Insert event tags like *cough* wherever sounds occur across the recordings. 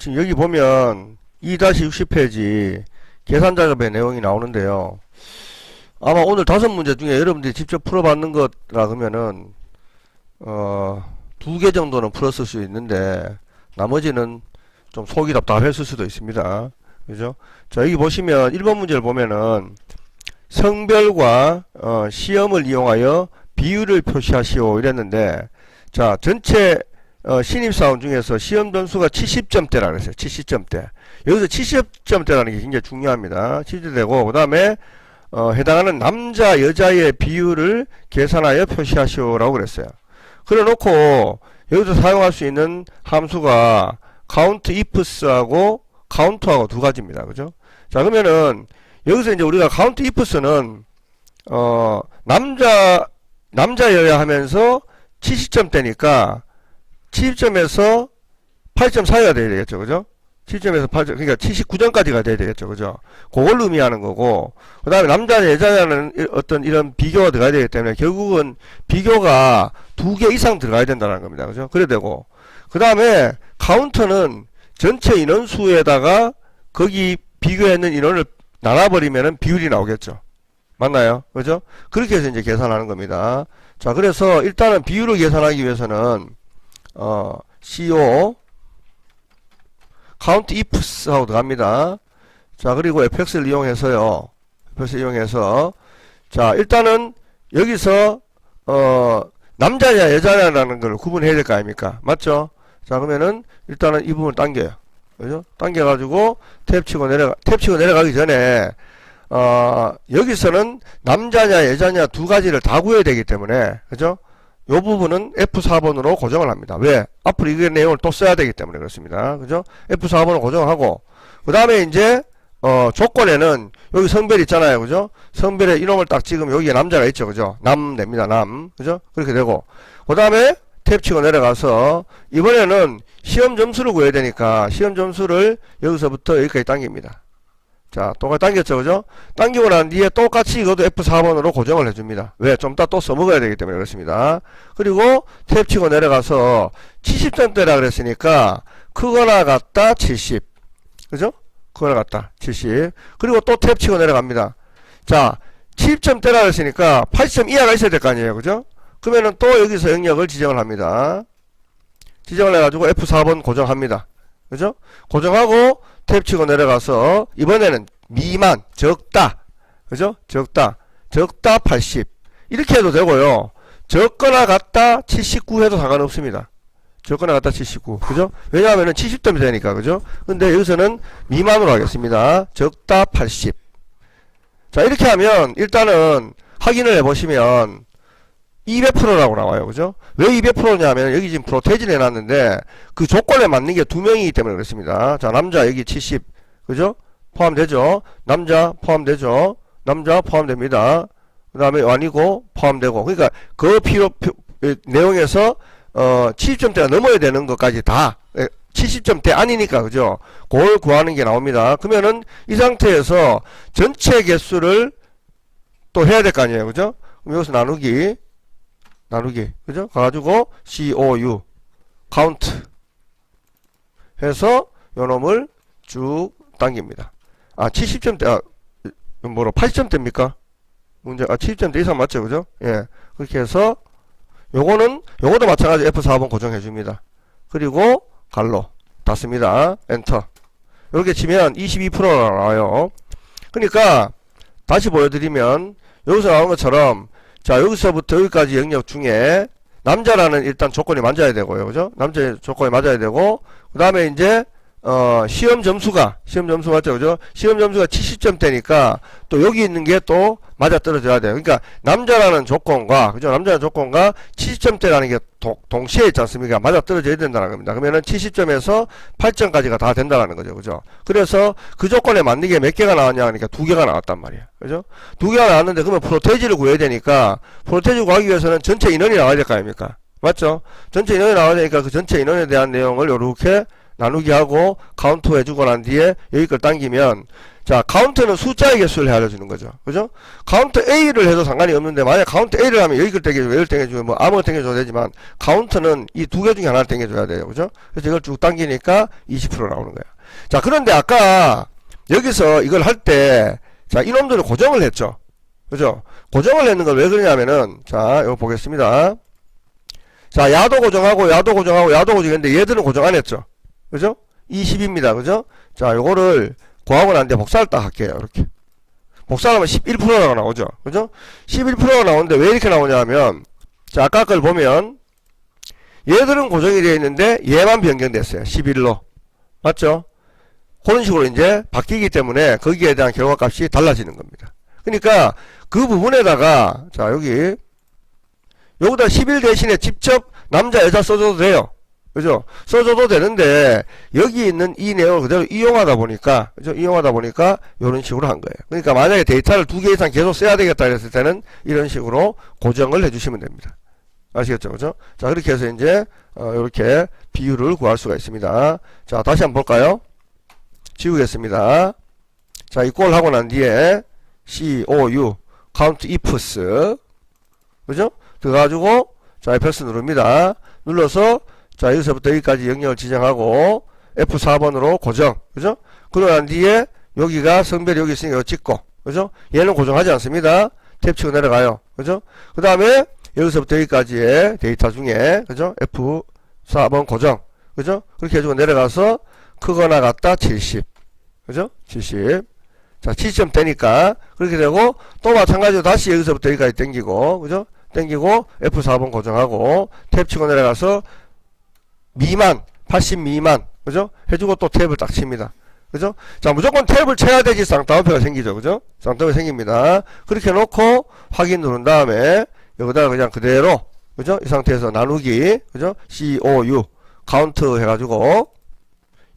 지금 여기 보면 2-60페이지 계산 작업의 내용이 나오는데요. 아마 오늘 다섯 문제 중에 여러분들이 직접 풀어봤는 거라 그러면은 어, 두 개 정도는 풀었을 수 있는데 나머지는 좀 속이 답답했을 수도 있습니다. 그죠? 자, 여기 보시면 1번 문제를 보면은 성별과 어, 시험을 이용하여 비율을 표시하시오 이랬는데 자, 전체 어, 신입사원 중에서 시험 점수가 70점대라 그랬어요. 70점대. 여기서 70점대라는 게 굉장히 중요합니다. 70대고 그 다음에 어, 해당하는 남자 여자의 비율을 계산하여 표시하시오라고 그랬어요. 그래 놓고 여기서 사용할 수 있는 함수가 count ifs하고 count하고 두 가지입니다. 그죠? 자, 그러면은 여기서 이제 우리가 count ifs는 어, 남자 남자여야 하면서 70점대니까 70점에서 8점 사이가 돼야 되겠죠. 그죠? 7점에서 8점, 그러니까 79점까지가 돼야 되겠죠. 그죠? 그걸 의미하는 거고, 그 다음에 남자, 여자냐는 이- 어떤 이런 비교가 들어가야 되기 때문에 결국은 비교가 두 개 이상 들어가야 된다는 겁니다. 그죠? 그래 되고, 그 다음에 카운터는 전체 인원수에다가 거기 비교했는 인원을 나눠버리면은 비율이 나오겠죠. 맞나요? 그죠? 그렇게 해서 이제 계산하는 겁니다. 자, 그래서 일단은 비율을 계산하기 위해서는, 어, CO, count ifs 하고 들어갑니다. 자, 그리고 fx를 이용해서요. fx를 이용해서, 자, 일단은 여기서, 어, 남자냐, 여자냐라는 걸 구분해야 될 거 아닙니까? 맞죠? 자, 그러면은 일단은 이 부분을 당겨요. 그죠? 당겨 가지고 탭 치고 내려가, 탭 치고 내려가기 전에, 어, 여기서는 남자냐, 여자냐 두 가지를 다 구해야 되기 때문에, 그죠? 요 부분은 F4번으로 고정을 합니다. 왜? 앞으로 이 내용을 또 써야 되기 때문에 그렇습니다. 그죠? F4번을 고정하고, 그 다음에 이제, 어, 조건에는 여기 성별 있잖아요. 그죠? 성별에 이놈을 딱 찍으면 여기에 남자가 있죠. 그죠? 남 됩니다. 남. 그죠? 그렇게 되고. 그 다음에 탭 치고 내려가서, 이번에는 시험 점수를 구해야 되니까, 시험 점수를 여기서부터 여기까지 당깁니다. 자, 똑같이 당겼죠, 그죠? 당기고 난 뒤에 똑같이 이것도 F4번으로 고정을 해줍니다. 왜? 좀 이따 또 써먹어야 되기 때문에 그렇습니다. 그리고 탭 치고 내려가서 70점대라 그랬으니까 크거나 같다 70. 그죠? 크거나 같다 70. 그리고 또 탭 치고 내려갑니다. 자, 70점대라 그랬으니까 80점 이하가 있어야 될 거 아니에요, 그죠? 그러면은 또 여기서 영역을 지정을 합니다. 지정을 해가지고 F4번 고정합니다. 그죠? 고정하고 탭 치고 내려가서 이번에는 미만 적다. 그죠? 적다. 적다 80 이렇게 해도 되고요. 적거나 같다 79 해도 상관없습니다. 적거나 같다 79 그죠? 왜냐하면은 70점이 되니까. 그죠? 근데 여기서는 미만으로 하겠습니다. 적다 80 자 이렇게 하면 일단은 확인을 해보시면 200%라고 나와요. 그죠? 왜 200%냐면 여기 지금 프로테이지를 해놨는데 그 조건에 맞는 게 두 명이기 때문에 그렇습니다. 자, 남자 여기 70. 그죠? 포함되죠? 남자 포함되죠? 남자 포함됩니다. 그 다음에 아니고 포함되고. 그러니까 그 필요, 내용에서 어, 70점대가 넘어야 되는 것까지 다 에, 70점대 아니니까 그죠? 그걸 구하는 게 나옵니다. 그러면은 이 상태에서 전체 개수를 또 해야 될 거 아니에요. 그죠? 그럼 여기서 나누기 나누기 그죠? 가가지고 COU count 해서 요 놈을 쭉 당깁니다. 아 70점대 아 뭐로 80점대입니까? 문제 아 70점대 이상 맞죠 그죠? 예 그렇게 해서 요거는 요것도 마찬가지 F4번 고정해 줍니다. 그리고 갈로 닫습니다. 엔터 이렇게 치면 22%가 나와요. 그러니까 다시 보여드리면 여기서 나온 것처럼 자 여기서부터 여기까지 영역 중에 남자라는 일단 조건이 맞아야 되고요. 그죠? 남자 조건이 맞아야 되고 그 다음에 이제 어 시험 점수가 시험 점수 맞죠? 그죠? 시험 점수가 70점대니까 또 여기 있는 게 또 맞아 떨어져야 돼요. 그러니까 남자라는 조건과 그죠? 남자라는 조건과 70점대라는 게 동, 동시에 있지 않습니까? 맞아 떨어져야 된다는 겁니다. 그러면은 70점에서 8점까지가 다 된다는 거죠. 그죠? 그래서 그 조건에 맞는 게 몇 개가 나왔냐 하니까 두 개가 나왔단 말이에요. 그죠? 두 개가 나왔는데 그러면 프로테이지를 구해야 되니까 프로테이지 구하기 위해서는 전체 인원이 나와야 될 거 아닙니까? 맞죠? 전체 인원이 나와야 되니까 그 전체 인원에 대한 내용을 이렇게 나누기 하고 카운트 해주고 난 뒤에 여기 걸 당기면 자, 카운트는 숫자의 개수를 알려주는 거죠. 그죠? 카운트 A를 해도 상관이 없는데, 만약 카운트 A를 하면 여기를 땡겨주고, 여기를 땡겨주고, 뭐, 아무거나 땡겨줘도 되지만, 카운트는 이 두 개 중에 하나를 땡겨줘야 돼요. 그죠? 그래서 이걸 쭉 당기니까 20% 나오는 거야. 자, 그런데 아까, 여기서 이걸 할 때, 자, 이놈들을 고정을 했죠. 그죠? 고정을 했는 걸 왜 그러냐면은, 자, 이거 보겠습니다. 자, 야도 고정하고, 야도 고정하고, 야도 고정했는데, 얘들은 고정 안 했죠. 그죠? 20입니다. 그죠? 자, 요거를, 구하고 난 뒤에 복사를 딱 할게요. 이렇게. 복사하면 11%가 나오죠. 그죠? 11%가 나오는데 왜 이렇게 나오냐 하면, 자, 아까 걸 보면, 얘들은 고정이 되어 있는데, 얘만 변경됐어요. 11로. 맞죠? 그런 식으로 이제 바뀌기 때문에 거기에 대한 결과값이 달라지는 겁니다. 그러니까 그 부분에다가, 자, 여기, 여기다 11 대신에 직접 남자, 여자 써줘도 돼요. 그죠? 써줘도 되는데 여기 있는 이 내용을 그대로 이용하다 보니까 그죠? 이용하다 보니까 이런 식으로 한 거예요. 그러니까 만약에 데이터를 두 개 이상 계속 써야 되겠다 그랬을 때는 이런 식으로 고정을 해주시면 됩니다. 아시겠죠? 그죠? 자 그렇게 해서 이제 어, 이렇게 비율을 구할 수가 있습니다. 자 다시 한번 볼까요? 지우겠습니다. 자 이꼴 하고 난 뒤에 C O U count ifs 그죠? 들어가지고 자 fs 누릅니다. 눌러서 자, 여기서부터 여기까지 영역을 지정하고 F4번으로 고정. 그죠? 그러고 난 뒤에 여기가 성별이 여기 있으니까 이거 찍고. 그죠? 얘는 고정하지 않습니다. 탭 치고 내려가요. 그죠? 그 다음에 여기서부터 여기까지의 데이터 중에 그죠? F4번 고정. 그죠? 그렇게 해주고 내려가서 크거나 같다 70. 그죠? 70. 자, 70점 되니까 그렇게 되고 또 마찬가지로 다시 여기서부터 여기까지 당기고 그죠? 당기고 F4번 고정하고 탭 치고 내려가서 미만, 80 미만, 그죠? 해주고 또 탭을 딱 칩니다. 그죠? 자, 무조건 탭을 쳐야 되지 쌍따옴표가 생기죠. 그죠? 쌍따옴표 생깁니다. 그렇게 놓고 확인 누른 다음에 여기다가 그냥 그대로, 그죠? 이 상태에서 나누기, 그죠? COU, 카운트 해가지고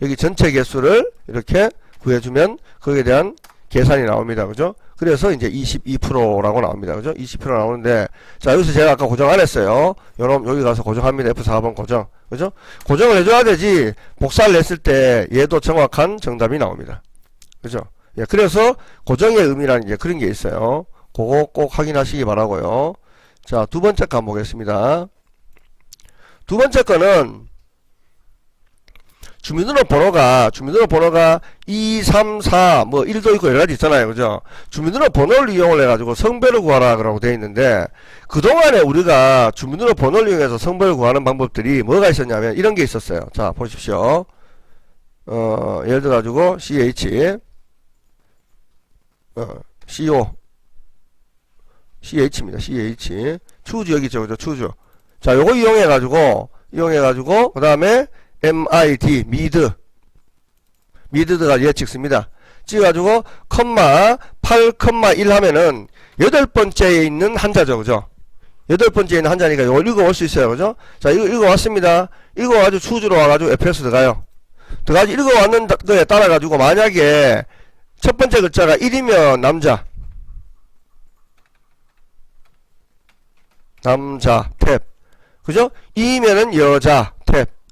여기 전체 개수를 이렇게 구해주면 거기에 대한 계산이 나옵니다. 그죠? 그래서 이제 22%라고 나옵니다. 그죠? 20% 나오는데, 자, 여기서 제가 아까 고정 안 했어요. 여러분, 여기 가서 고정합니다. F4번 고정. 그죠? 고정을 해줘야 되지, 복사를 했을 때 얘도 정확한 정답이 나옵니다. 그죠? 예, 그래서 고정의 의미라는 게 그런 게 있어요. 그거 꼭 확인하시기 바라고요 자, 두 번째 거 한번 보겠습니다. 두 번째 거는 주민등록 번호가 주민등록 번호가 2, 3, 4, 뭐 1도 있고 여러 가지 있잖아요. 그죠? 주민등록 번호를 이용을 해 가지고 성별을 구하라 그라고 되어 있는데 그동안에 우리가 주민등록 번호를 이용해서 성별을 구하는 방법들이 뭐가 있었냐면 이런 게 있었어요. 자, 보십시오. 어, 예를 들어 가지고 CH 어, CO CH입니다. CH 추주 여기 있죠. 그죠? 추주. 자, 요거 이용해 가지고 이용해 가지고 그다음에 MID 미드 미드가 예측 씁니다. 찍어가지고 컴마 8,1 하면은 여덟 번째에 있는 한자죠, 그죠? 여덟 번째에 있는 한자니까 이거 읽어올 수 있어요, 그죠? 자, 이거 읽어왔습니다. 읽어가지고 수주로 와가지고 FS 들어가요. 들어가지고 읽어왔는 거에 따라가지고 만약에 첫 번째 글자가 1이면 남자, 남자 탭, 그죠? 2이면은 여자 탭.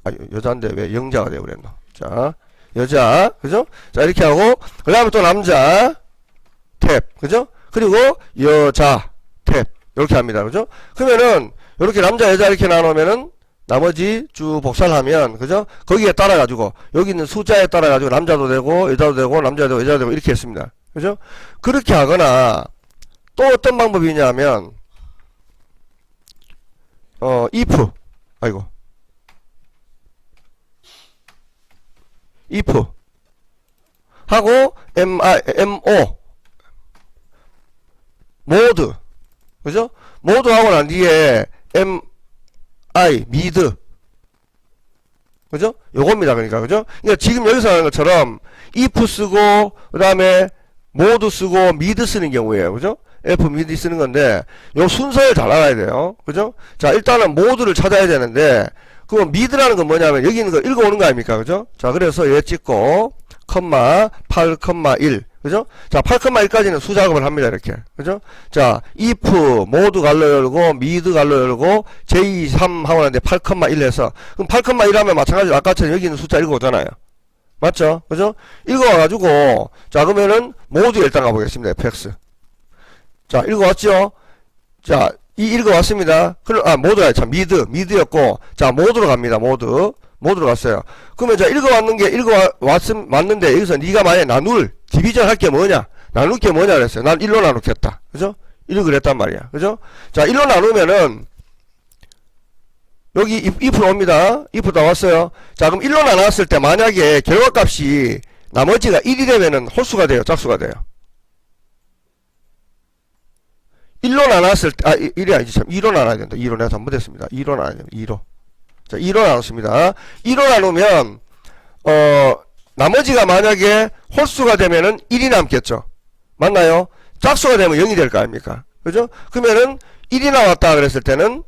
아, 여- 여자인데 왜 영자가 되고 그랬노? 자, 여자, 그죠? 자, 이렇게 하고, 그 다음에 또 남자, 탭, 그죠? 그리고 여자, 탭, 이렇게 합니다, 그죠? 그러면은, 이렇게 남자, 여자 이렇게 나누면은, 나머지 쭉 복사를 하면, 그죠? 거기에 따라가지고, 여기 있는 숫자에 따라가지고, 남자도 되고, 여자도 되고, 남자도 되고, 여자도 되고, 이렇게 했습니다. 그죠? 그렇게 하거나, 또 어떤 방법이 있냐면, 어, if, 아이고, if 하고 mi mo 모드 그죠? 모드 하고 난 뒤에 mi 미드 그죠? 요겁니다 그러니까 그죠? 그러니까 지금 여기서 하는 것처럼 if 쓰고 그 다음에 모드 쓰고 미드 쓰는 경우에요 그죠? F 미드 쓰는 건데 요 순서를 잘 알아야 돼요 그죠? 자 일단은 모드를 찾아야 되는데 그럼 미드라는 건 뭐냐면 여기 있는 거 읽어오는 거 아닙니까? 그죠? 자, 그래서 얘 찍고, 컴마, 8, 컴마 1. 그죠? 자, 8, 컴마 1까지는 수작업을 합니다. 이렇게. 그죠? 자, if, 모두 갈로 열고, 미드 갈로 열고, j3 하고 나는데 8, 컴마 1 해서, 그럼 8, 컴마 1 하면 마찬가지로 아까처럼 여기 있는 숫자 읽어오잖아요. 맞죠? 그죠? 읽어와가지고, 자, 그러면은, 모두 일단 가보겠습니다. fx. 자, 읽어왔죠? 자, 이 읽어왔습니다. 그럼, 아, 모두야. 참, 미드, 미드였고, 자, 모두로 갑니다. 모두. 모두로 갔어요. 그러면 자, 읽어왔는 게 읽어왔음, 맞는데, 여기서 네가 만약에 나눌, 디비전 할 게 뭐냐? 나눌 게 뭐냐 그랬어요. 난 1로 나누겠다. 그죠? 1을 그랬단 말이야. 그죠? 자, 1로 나누면은, 여기 if 옵니다. if 나왔어요. 자, 그럼 1로 나눴을 때 만약에 결과값이 나머지가 1이 되면은 홀수가 돼요. 짝수가 돼요. 1로 나눴을 때, 아, 1이 아니지, 참. 2로 나눠야 된다. 2로 내가 잘못했습니다. 2로 나눠야 된다. 2로. 자, 2로 나눴습니다. 2로 나누면, 어, 나머지가 만약에 홀수가 되면은 1이 남겠죠. 맞나요? 짝수가 되면 0이 될 거 아닙니까? 그죠? 그러면은 1이 나왔다 그랬을 때는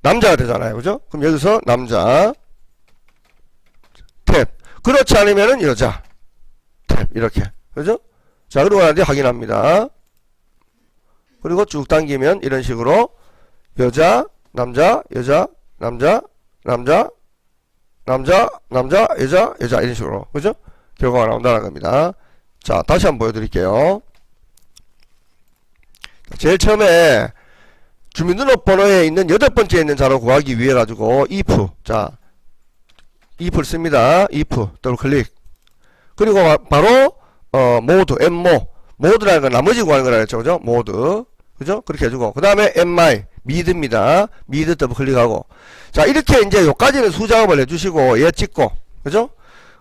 남자가 되잖아요. 그죠? 그럼 여기서 남자 탭. 그렇지 않으면은 여자 탭. 이렇게. 그죠? 자, 그러고 나서 확인합니다. 그리고 쭉 당기면 이런 식으로 여자, 남자, 여자, 남자, 남자, 남자, 남자, 여자, 여자 이런 식으로. 그죠? 결과가 나온다는 겁니다. 자, 다시 한번 보여드릴게요. 제일 처음에 주민등록번호에 있는 여덟 번째에 있는 자료 구하기 위해 가지고 if 자 if를 씁니다. if 더블 클릭 그리고 바- 바로 어 모드 m모 모드라는 건 나머지 구하는 거라 했죠. 그죠? 모드 그죠? 그렇게 해주고 그 다음에 mi 미드입니다. 미드 더블 클릭하고 자 이렇게 이제 요까지는 수작업을 해주시고 얘 찍고 그죠?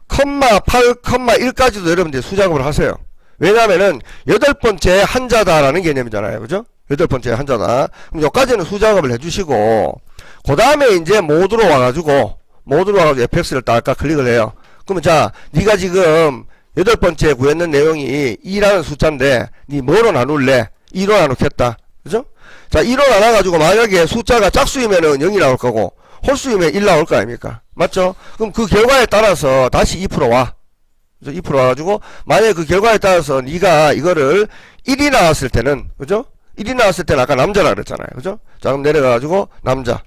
컴마 8, 컴마 1까지도 여러분들 수작업을 하세요. 왜냐면은 여덟 번째 한자다라는 개념이잖아요. 그죠? 여덟 번째 한자다. 그럼 여기까지는 수작업을 해주시고, 그 다음에 이제 모드로 와가지고, 모드로 와가지고 fx를 딸까 클릭을 해요. 그러면 자, 네가 지금 여덟 번째 구했는 내용이 2라는 숫자인데, 네 뭐로 나눌래? 2로 나누겠다. 그죠? 자, 2로 나눠가지고 만약에 숫자가 짝수이면은 0이 나올 거고, 홀수이면 1 나올 거 아닙니까? 맞죠? 그럼 그 결과에 따라서 다시 2% 와. 그죠? 2% 와가지고 만약에 그 결과에 따라서 네가 이거를 1이 나왔을 때는 그죠? 1이 나왔을 때는 아까 남자라 그랬잖아요. 그죠? 자 그럼 내려가가지고 남자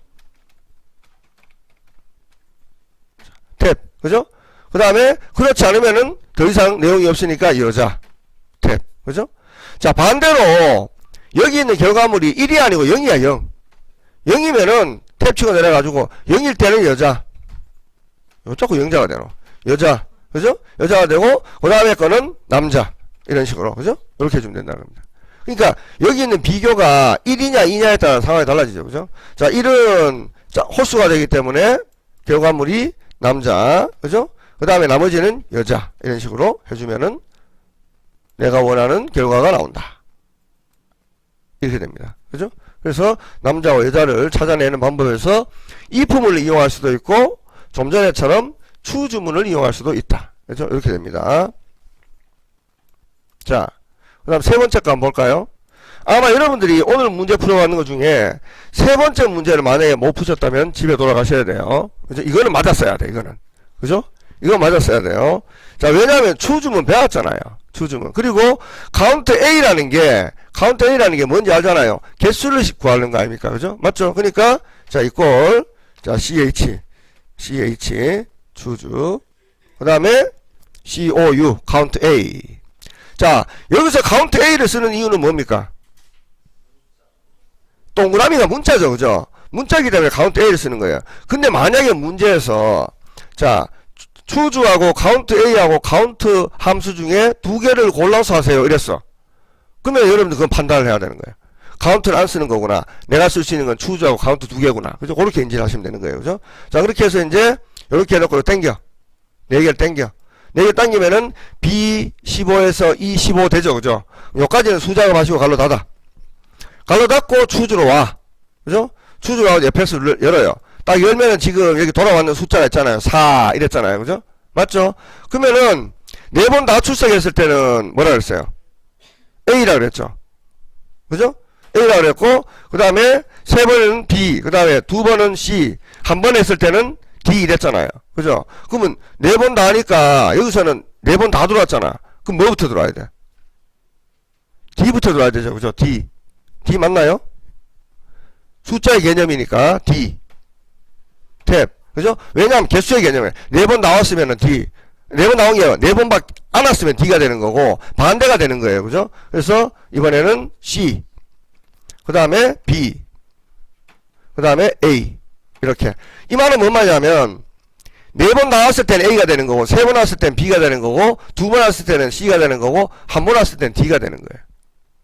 탭 그죠? 그 다음에 그렇지 않으면은 더 이상 내용이 없으니까 여자 탭 그죠? 자 반대로 여기 있는 결과물이 1이 아니고 0이야 0 0이면은 탭 치고 내려가지고 0일 때는 여자 요 자꾸 영자가 되노 여자 그죠? 여자가 되고 그 다음에 거는 남자 이런 식으로 그죠? 이렇게 해주면 된다는 겁니다. 그러니까 여기 있는 비교가 1이냐 2냐에 따라 상황이 달라지죠. 그죠? 자 1은 자, 홀수가 되기 때문에 결과물이 남자 그죠? 그 다음에 나머지는 여자 이런 식으로 해주면은 내가 원하는 결과가 나온다. 이렇게 됩니다. 그죠? 그래서 남자와 여자를 찾아내는 방법에서 이품을 이용할 수도 있고 좀 전에처럼 추주문을 이용할 수도 있다. 그죠? 이렇게 됩니다. 자, 그 다음 세 번째 거 한번 볼까요? 아마 여러분들이 오늘 문제 풀어가는 것 중에 세 번째 문제를 만약에 못 푸셨다면 집에 돌아가셔야 돼요. 그죠? 이거는 맞았어야 돼, 이거는. 그죠? 이거 맞았어야 돼요. 자, 왜냐하면 추주문 배웠잖아요. 추주문. 그리고 카운트 A라는 게, 카운트 A라는 게 뭔지 알잖아요. 개수를 구하는 거 아닙니까? 그죠? 맞죠? 그러니까, 자, 이꼴, 자, CH, CH, 추주. 그 다음에, COU, 카운트 A. 자, 여기서 카운트 A를 쓰는 이유는 뭡니까? 동그라미가 문자죠, 그죠? 문자기 때문에 카운트 A를 쓰는 거예요. 근데 만약에 문제에서, 자, 추주하고 카운트 A하고 카운트 함수 중에 두 개를 골라서 하세요. 이랬어. 그러면 여러분들 그건 판단을 해야 되는 거예요. 카운트를 안 쓰는 거구나. 내가 쓸 수 있는 건 추주하고 카운트 두 개구나. 그죠? 그렇게 인지하시면 되는 거예요. 그죠? 자, 그렇게 해서 이제, 이렇게 해놓고 땡겨. 네 개를 땡겨. 네 개 당기면은 B15에서 E15 되죠. 그죠? 여기까지는 수작업 하시고 갈로 닫아. 갈로 닫고 추주로 와. 그죠? 추주로 와서 fx를 열어요. 딱 열면은 지금 여기 돌아왔는 숫자가 있잖아요. 4 이랬잖아요. 그죠? 맞죠? 그러면은 네 번 다 출석했을 때는 뭐라 그랬어요? A라 그랬죠. 그죠? A라 그랬고 그 다음에 세 번은 B 그 다음에 두 번은 C 한 번 했을 때는 D 이랬잖아요. 그죠? 그러면 네 번 다 하니까 여기서는 네 번 다 들어왔잖아. 그럼 뭐부터 들어와야 돼? D부터 들어와야 되죠. 그죠? D. D 맞나요? 숫자의 개념이니까 D. 탭. 그죠? 왜냐하면 개수의 개념이에요. 네번 나왔으면은 D. 네 번 나온 게 네 번 밖에 안 왔으면 D가 되는 거고 반대가 되는 거예요. 그죠? 그래서 이번에는 C 그 다음에 B 그 다음에 A 이렇게 이 말은 뭔 말이냐면 네 번 나왔을 때는 A가 되는 거고 세 번 나왔을 때는 B가 되는 거고 두 번 나왔을 때는 C가 되는 거고 한 번 나왔을 때는 D가 되는 거예요.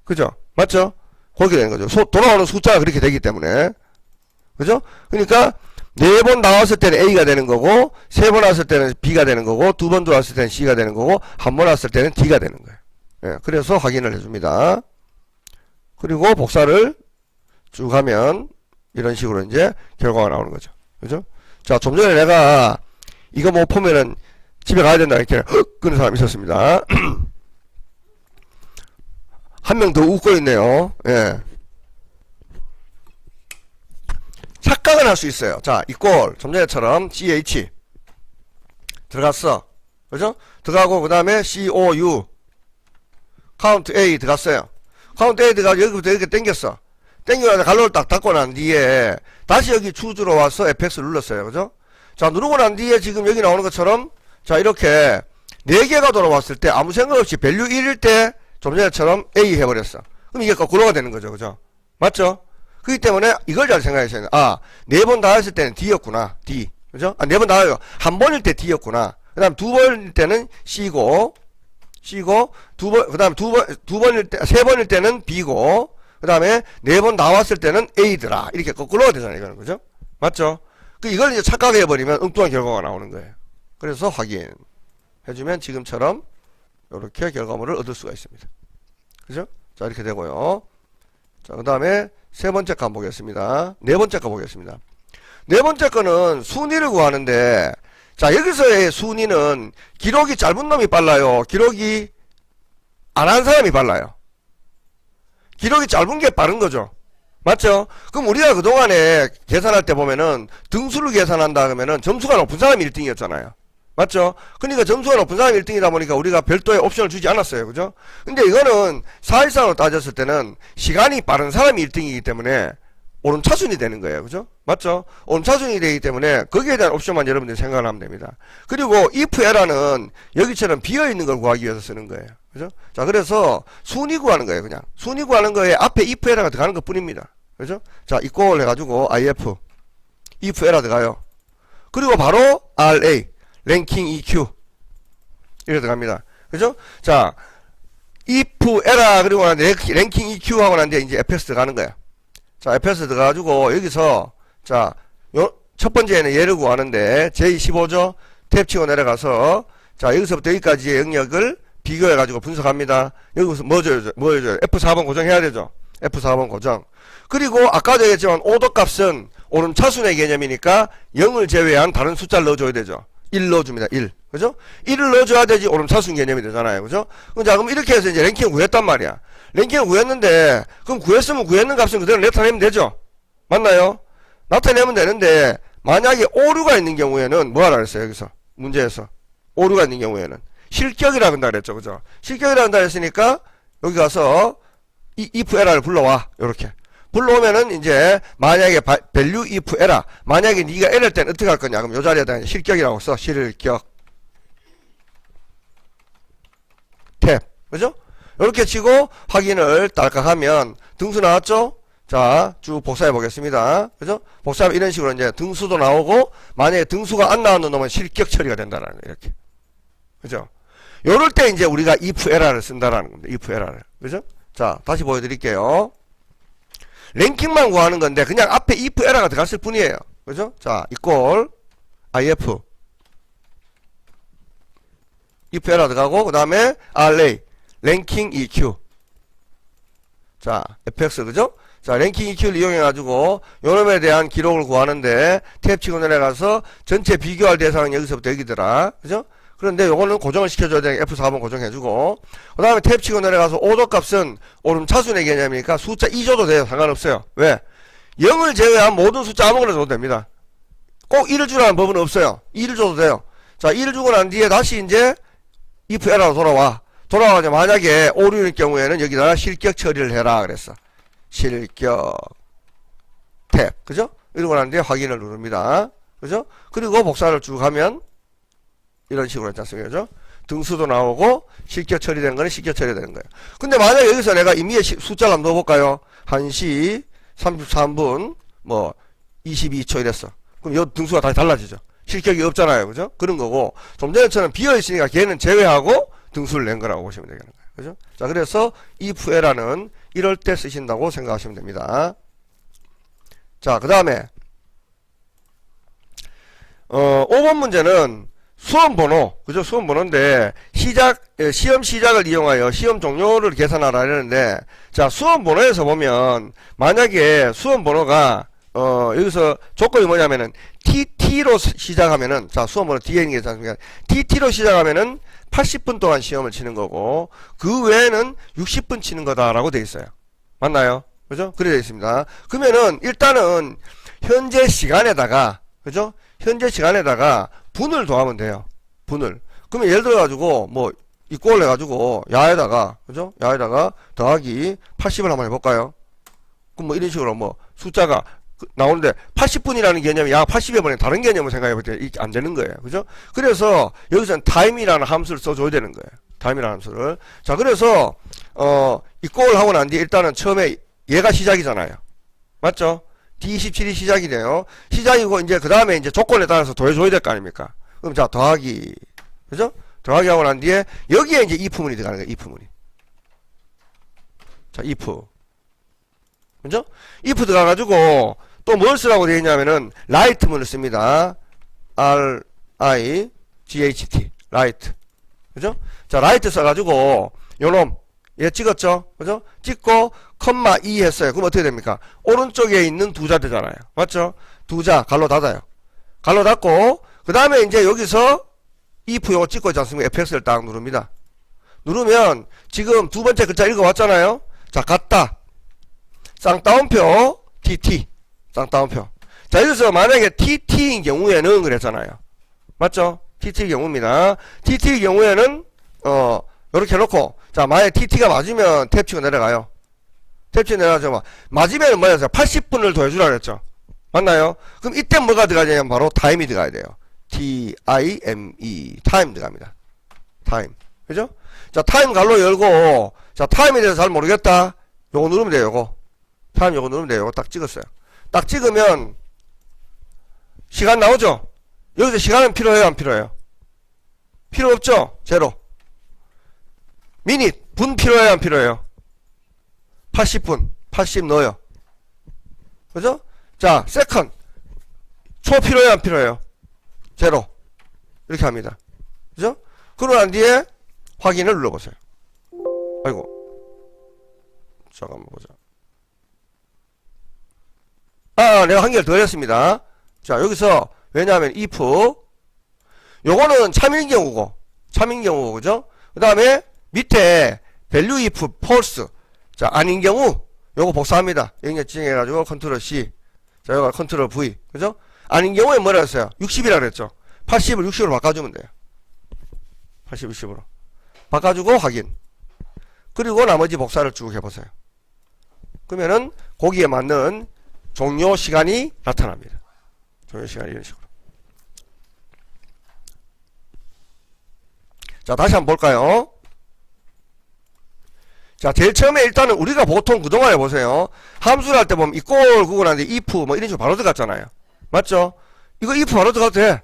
그죠? 맞죠? 그렇게 되는 거죠. 소- 돌아오는 숫자가 그렇게 되기 때문에 그죠? 그러니까 네 번 나왔을 때는 A가 되는 거고 세번 나왔을 때는 B가 되는 거고 두 번 들어왔을 때는 C가 되는 거고 한번 나왔을 때는 D가 되는 거예요. 예, 그래서 확인을 해줍니다. 그리고 복사를 쭉 하면 이런 식으로 이제 결과가 나오는 거죠. 그죠? 자, 좀 전에 내가 이거 뭐 보면은 집에 가야 된다 이렇게 흑 끄는 사람이 있었습니다. *clears throat* 한 명 더 웃고 있네요. 예. 착각을 할수 있어요. 자, 이꼴 좀 전에처럼 ch 들어갔어. 그죠? 들어가고 그 다음에 COU 카운트 A 들어갔어요. 카운트 A 들어가서 여기부터 이렇게 당겼어. 당겨서 갈로를 딱 닫고 난 뒤에 다시 여기 추주로 와서 FX를 눌렀어요. 그죠? 자, 누르고 난 뒤에 지금 여기 나오는 것처럼 자, 이렇게 4개가 돌아왔을 때 아무 생각 없이 밸류 1일 때좀 전에처럼 A 해버렸어. 그럼 이게 거꾸로가 되는 거죠. 그죠? 맞죠? 그렇기 때문에 이걸 잘 생각하셔야 돼요. 아, 네 번 다 했을 때는 D였구나. D. 그죠? 아, 네 번 다 해요. 한 번일 때 D였구나. 그 다음 두 번일 때는 C고, C고, 두 번, 그 다음 두 번, 두 번일 때, 세 번일 때는 B고, 그 다음에 네 번 나왔을 때는 A더라. 이렇게 거꾸로가 되잖아요. 이거는. 그죠? 맞죠? 그 이걸 이제 착각해버리면 엉뚱한 결과가 나오는 거예요. 그래서 확인 해주면 지금처럼 이렇게 결과물을 얻을 수가 있습니다. 그죠? 자, 이렇게 되고요. 자, 그 다음에 세 번째 거 한번 보겠습니다. 네 번째 거 보겠습니다. 네 번째 거는 순위를 구하는데, 자, 여기서의 순위는 기록이 짧은 놈이 빨라요. 기록이 안 한 사람이 빨라요. 기록이 짧은 게 빠른 거죠. 맞죠? 그럼 우리가 그동안에 계산할 때 보면은 등수를 계산한다 그러면은 점수가 높은 사람이 1등이었잖아요. 맞죠? 그러니까 점수가 높은 사람이 1등이다 보니까 우리가 별도의 옵션을 주지 않았어요. 그죠? 근데 이거는 사실상으로 따졌을 때는 시간이 빠른 사람이 1등이기 때문에 오름차순이 되는 거예요. 그죠? 맞죠? 오름차순이 되기 때문에 거기에 대한 옵션만 여러분들이 생각을 하면 됩니다. 그리고 if 에라는 여기처럼 비어 있는 걸 구하기 위해서 쓰는 거예요. 그죠? 자, 그래서 순위 구하는 거예요. 그냥. 순위 구하는 거에 앞에 if 에라가 들어가는 것 뿐입니다. 그죠? 자, 이꼴 해가지고 if, if 에라 들어가요. 그리고 바로 RA, 랭킹 EQ. 이렇게 들어갑니다. 그죠? 자, if 에라 그리고 랭킹 EQ 하고 난 뒤에 이제 fs 들어가는 거야. 자, fs 들어가가지고 여기서 자, 요, 첫 번째는 얘를 구하는데 J15죠? 탭 치고 내려가서 자, 여기서부터 여기까지의 영역을 비교해가지고 분석합니다. 여기서 뭐 줘요? 뭐 줘요? F4번 고정해야 되죠? F4번 고정. 그리고 아까도 얘기했지만 오더 값은 오름 차순의 개념이니까 0을 제외한 다른 숫자를 넣어줘야 되죠. 1 넣어줍니다. 1. 그죠? 1을 넣어줘야 되지 오름차순 개념이 되잖아요. 그죠? 자, 그럼 이렇게 해서 이제 랭킹을 구했단 말이야. 랭킹을 구했는데, 그럼 구했으면 구했는 값은 그대로 나타내면 되죠? 맞나요? 나타내면 되는데, 만약에 오류가 있는 경우에는 뭐 하라 그랬어요, 여기서? 문제에서. 오류가 있는 경우에는. 실격이라 한다 그랬죠, 그죠? 실격이라 한다 했으니까, 여기 가서, 이 if error를 불러와. 요렇게. 불러오면은 이제 만약에 바, value if error 만약에 네가 error 때는 어떻게 할 거냐 그럼 요 자리에다 실격이라고 써 실격 탭 그죠? 이렇게 치고 확인을 딸깍 하면 등수 나왔죠? 자, 쭉 복사해 보겠습니다. 그죠? 복사하면 이런 식으로 이제 등수도 나오고, 만약에 등수가 안 나오는 놈은 실격 처리가 된다라는 거예요, 이렇게. 그죠? 요럴 때 이제 우리가 if error를 쓴다라는 겁니다. if error를. 그죠? 자, 다시 보여드릴게요. 랭킹만 구하는 건데, 그냥 앞에 if error가 들어갔을 뿐이에요. 그죠? 자, 이꼴, if. if error 들어가고, 그 다음에 RA. 랭킹 EQ. 자, fx, 그죠? 자, 랭킹 EQ를 이용해가지고, 요놈에 대한 기록을 구하는데, 탭 치고 내려가서, 전체 비교할 대상은 여기서부터 여기더라. 그죠? 그런데 요거는 고정을 시켜줘야 되니까 F4번 고정해주고, 그 다음에 탭 치고 내려가서, 오도 값은 오름차순의 개념이니까 숫자 2줘도 돼요. 상관없어요. 왜? 0을 제외한 모든 숫자 아무거나 줘도 됩니다. 꼭 1을 주라는 법은 없어요. 2를 줘도 돼요. 자, 2를 주고 난 뒤에 다시 이제, if error로 돌아와. 돌아가자 만약에 오류일 경우에는 여기다가 실격 처리를 해라 그랬어. 실격 탭 그죠? 이러고 난 뒤에 확인을 누릅니다. 그죠? 그리고 복사를 쭉 하면 이런 식으로 했지 않습니까? 그죠? 등수도 나오고 실격 처리된 거는 실격 처리되는 거예요. 근데 만약에 여기서 내가 임의의 시- 숫자를 한번 넣어볼까요? 1시 33분 뭐 22초 이랬어. 그럼 요 등수가 다시 달라지죠. 실격이 없잖아요. 그죠? 그런 거고 좀 전에처럼 비어있으니까 걔는 제외하고 등수를 낸 거라고 보시면 되겠는 거예요. 그죠? 자 그래서 if에라는 이럴 때 쓰신다고 생각하시면 됩니다. 자 그 다음에 어 5번 문제는 수험 번호, 그죠? 수험 번호인데, 시작, 예, 시험 시작을 이용하여 시험 종료를 계산하라 하는데, 자, 수험 번호에서 보면, 만약에 수험 번호가, 어, 여기서 조건이 뭐냐면은, TT로 시작하면은, 자, 수험 번호 뒤에 있는 게 있지 않습니까? TT로 시작하면은 80분 동안 시험을 치는 거고, 그 외에는 60분 치는 거다라고 돼 있어요. 맞나요? 그죠? 그래 돼 있습니다. 그러면은, 일단은, 현재 시간에다가, 그죠? 현재 시간에다가 분을 더하면 돼요. 분을. 그러면 예를 들어 가지고 뭐 이꼴 해 가지고 야에다가 그죠? 야에다가 더하기 80을 한번 해볼까요? 그럼 뭐 이런 식으로 뭐 숫자가 그- 나오는데 80분이라는 개념이 야 80에 보내 다른 개념을 생각해 볼 때 이게 안 되는 거예요. 그죠? 그래서 여기서는 타임이라는 함수를 써줘야 되는 거예요. 타임이라는 함수를. 자 그래서 어 이꼴 하고 난 뒤에 일단은 처음에 얘가 시작이잖아요. 맞죠? D27이 시작이네요. 시작이고 이제 그 다음에 이제 조건에 따라서 더해줘야 될 거 아닙니까? 그럼 자 더하기 그죠? 더하기 하고 난 뒤에 여기에 이제 if문이 들어가는 거예요. if문이. 자 if 그죠? if 들어가가지고 또 뭘 쓰라고 되어 있냐면은 write문을 씁니다. r i g h t write 그죠? 자 write 써가지고 요놈 얘 찍었죠? 그죠? 찍고 컴마 2 했어요. 그럼 어떻게 됩니까? 오른쪽에 있는 두자 되잖아요. 맞죠? 두자 갈로 닫아요. 갈로 닫고 그 다음에 이제 여기서 if 요거 찍고 있지 않습니까? fx를 딱 누릅니다. 누르면 지금 두 번째 글자 읽어왔잖아요. 자 같다. 쌍따옴표 tt 쌍따옴표. 자 여기서 만약에 tt인 경우에는 그랬잖아요. 맞죠? tt의 경우입니다. tt의 경우에는 어 이렇게 해놓고 자 만약에 tt가 맞으면 탭 치고 내려가요. 탭 치고 내려가죠. 뭐. 맞으면 뭐였어요? 80분을 더 해주라 그랬죠. 맞나요? 그럼 이때 뭐가 들어가냐면 바로 타임이 들어가야 돼요. T-I-M-E 타임 들어갑니다. 타임 그죠? 자 타임 갈로 열고 자 타임에 대해서 잘 모르겠다. 요거 누르면 돼요. 요거 타임 요거 누르면 돼요. 요거 딱 찍었어요. 딱 찍으면 시간 나오죠? 여기서 시간은 필요해요? 안 필요해요? 필요 없죠? 제로 미닛 분 필요해요? 안 필요해요? 80분 80 넣어요. 그죠? 자 세컨 초 필요해요? 안 필요해요? 제로 이렇게 합니다. 그죠? 그러고 난 뒤에 확인을 눌러보세요. 아이고 잠깐만 보자. 아 내가 한 개를 더 했습니다. 자 여기서 왜냐하면 if 요거는 참인 경우고 참인 경우고 그죠? 그 다음에 밑에 value if false 자 아닌 경우 요거 복사합니다. 여기 지정해가지고 컨트롤 C 자 여기가 컨트롤 V 그죠? 아닌 경우에 뭐라 했어요? 60이라 그랬죠. 80을 60으로 바꿔주면 돼요. 80, 60으로. 바꿔주고 확인. 그리고 나머지 복사를 쭉 해보세요. 그러면은 거기에 맞는 종료 시간이 나타납니다. 종료 시간이 이런 식으로. 자, 다시 한번 볼까요? 자, 제일 처음에 일단은 우리가 보통 그동안 해보세요. 함수를 할 때 보면 이꼴 구고 나는데 if 뭐 이런 식으로 바로 들어갔잖아요. 맞죠? 이거 if 바로 들어가도 돼.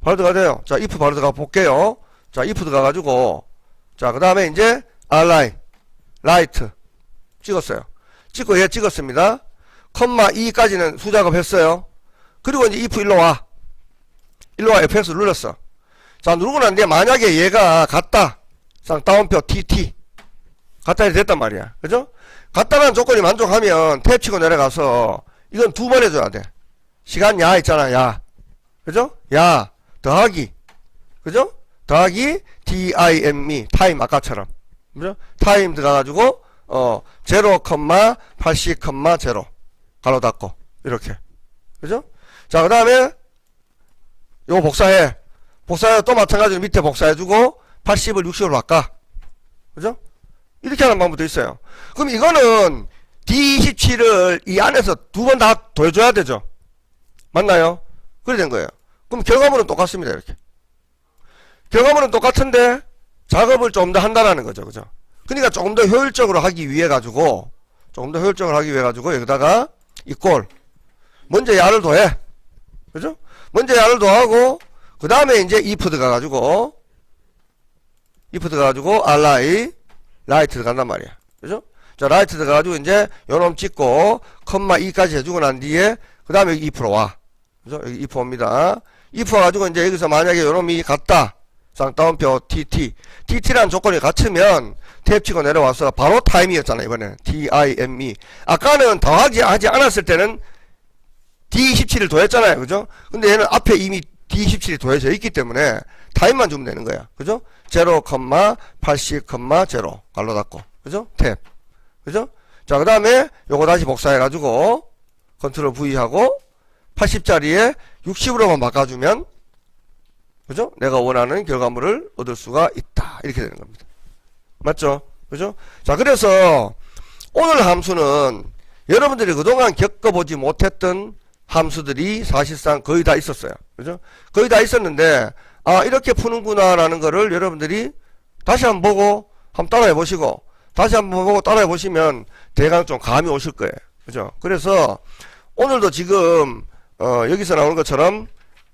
바로 들어가도 돼요. 자, if 바로 들어가 볼게요. 자, if 들어가가지고, 자, 그 다음에 이제, align, right. 찍었어요. 찍고 얘 찍었습니다. 컴마 2까지는 수작업 했어요. 그리고 이제 if 일로 와. 일로 와, fx 눌렀어. 자, 누르고 난 뒤에 만약에 얘가 같다. 쌍 다운표 tt. 이렇게 됐단 말이야. 그죠? 같다는 조건이 만족하면 탭 치고 내려가서, 이건 두 번 해줘야 돼. 시간 야 있잖아, 야. 그죠? 야, 더하기. 그죠? 더하기 time, 타임 아까처럼. 그죠? 타임 들어가가지고, 어, 0, 80, 0. 가로 닫고. 이렇게. 그죠? 자, 그 다음에, 요거 복사해. 복사해 또 마찬가지로 밑에 복사해주고, 80을 60으로 바꿔. 그죠? 이렇게 하는 방법도 있어요. 그럼 이거는 D27을 이 안에서 두 번 다 더해줘야 되죠? 맞나요? 그래 된 거예요. 그럼 결과물은 똑같습니다. 이렇게. 결과물은 똑같은데 작업을 좀 더 한다라는 거죠. 그죠? 그러니까 조금 더 효율적으로 하기 위해 가지고 조금 더 효율적으로 하기 위해 가지고 여기다가 이꼴 먼저 야를 더해. 그죠? 먼저 야를 더하고 그 다음에 이제 if 들어가가지고 if 들어가지고 ri 라이 트 들어간단 말이야. 그죠? 자, 라이트 들어가가지고 이제 요놈 찍고 컴마 2까지 해주고 난 뒤에 그 다음에 여기 if 와. 그죠? 여기 if 옵니다. if 와가지고 이제 여기서 만약에 요놈이 같다. 쌍따옴표 TT. TT라는 조건이 갖추면 탭 치고 내려와서 바로 타임이었잖아, 이번에는. TIME. 아까는 더하지 하지 않았을 때는 D27을 더했잖아요. 그죠? 근데 얘는 앞에 이미 D27이 더해져 있기 때문에 타임만 주면 되는 거야. 그죠? 0, 80, 0 갈로 닫고. 그죠? 탭. 그죠? 자, 그 다음에 요거 다시 복사해가지고 컨트롤 V 하고 80짜리에 60으로만 바꿔주면 그죠? 내가 원하는 결과물을 얻을 수가 있다. 이렇게 되는 겁니다. 맞죠? 그죠? 자, 그래서 오늘 함수는 여러분들이 그동안 겪어보지 못했던 함수들이 사실상 거의 다 있었어요. 그죠? 거의 다 있었는데, 아, 이렇게 푸는구나 라는 거를 여러분들이 다시 한번 보고, 한번 따라해 보시고, 다시 한번 보고 따라해 보시면 대강 좀 감이 오실 거예요. 그죠? 그래서 오늘도 지금, 어, 여기서 나오는 것처럼,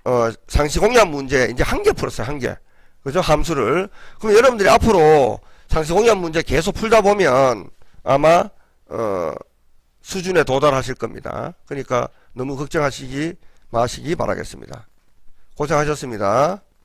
어, 상시 공략 문제 이제 한 개 풀었어요. 한 개. 그죠? 함수를. 그럼 여러분들이 앞으로 상시 공략 문제 계속 풀다 보면 아마, 어, 수준에 도달하실 겁니다. 그러니까 너무 걱정하시기 마시기 바라겠습니다. 고생하셨습니다.